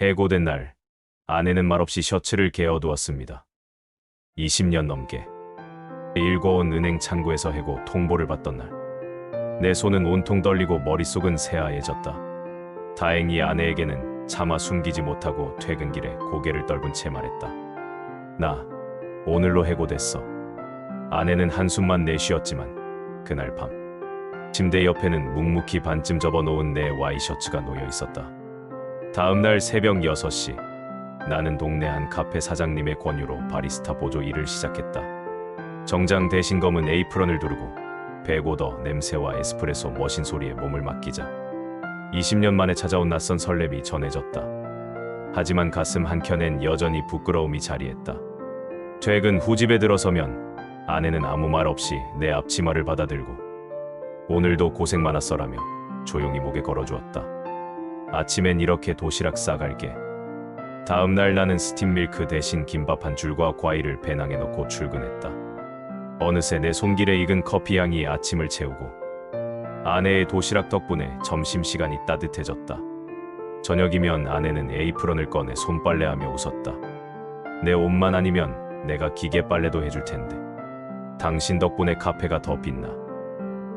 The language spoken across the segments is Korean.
해고된 날 아내는 말없이 셔츠를 개어두었습니다. 20년 넘게 일궈온 은행 창구에서 해고 통보를 받던 날 내 손은 온통 떨리고 머릿속은 새하얘졌다. 다행히 아내에게는 차마 숨기지 못하고 퇴근길에 고개를 떨군 채 말했다. 나 오늘로 해고됐어. 아내는 한숨만 내쉬었지만 그날 밤 침대 옆에는 묵묵히 반쯤 접어놓은 내 와이셔츠가 놓여 있었다. 다음 날 새벽 6시 나는 동네 한 카페 사장님의 권유로 바리스타 보조 일을 시작했다. 정장 대신 검은 에이프런을 두르고 배고더 냄새와 에스프레소 머신 소리에 몸을 맡기자 20년 만에 찾아온 낯선 설렘이 전해졌다. 하지만 가슴 한켠엔 여전히 부끄러움이 자리했다. 퇴근 후 집에 들어서면 아내는 아무 말 없이 내 앞치마를 받아들고 오늘도 고생 많았어라며 조용히 목에 걸어주었다. 아침엔 이렇게 도시락 싸갈게. 다음 날 나는 스팀 밀크 대신 김밥 한 줄과 과일을 배낭에 넣고 출근했다. 어느새 내 손길에 익은 커피 향이 아침을 채우고 아내의 도시락 덕분에 점심시간이 따뜻해졌다. 저녁이면 아내는 에이프런을 꺼내 손빨래하며 웃었다. 내 옷만 아니면 내가 기계 빨래도 해줄 텐데. 당신 덕분에 카페가 더 빛나.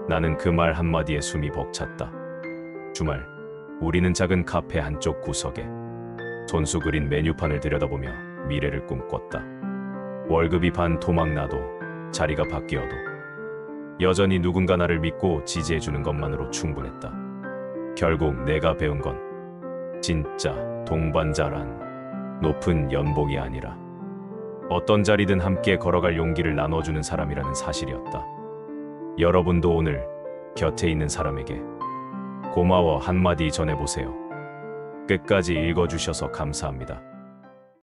나는 그 말 한마디에 숨이 벅찼다. 주말, 우리는 작은 카페 한쪽 구석에 손수 그린 메뉴판을 들여다보며 미래를 꿈꿨다. 월급이 반 토막 나도 자리가 바뀌어도 여전히 누군가 나를 믿고 지지해주는 것만으로 충분했다. 결국 내가 배운 건 진짜 동반자란 높은 연봉이 아니라 어떤 자리든 함께 걸어갈 용기를 나눠주는 사람이라는 사실이었다. 여러분도 오늘 곁에 있는 사람에게 고마워 한마디 전해보세요. 끝까지 읽어주셔서 감사합니다.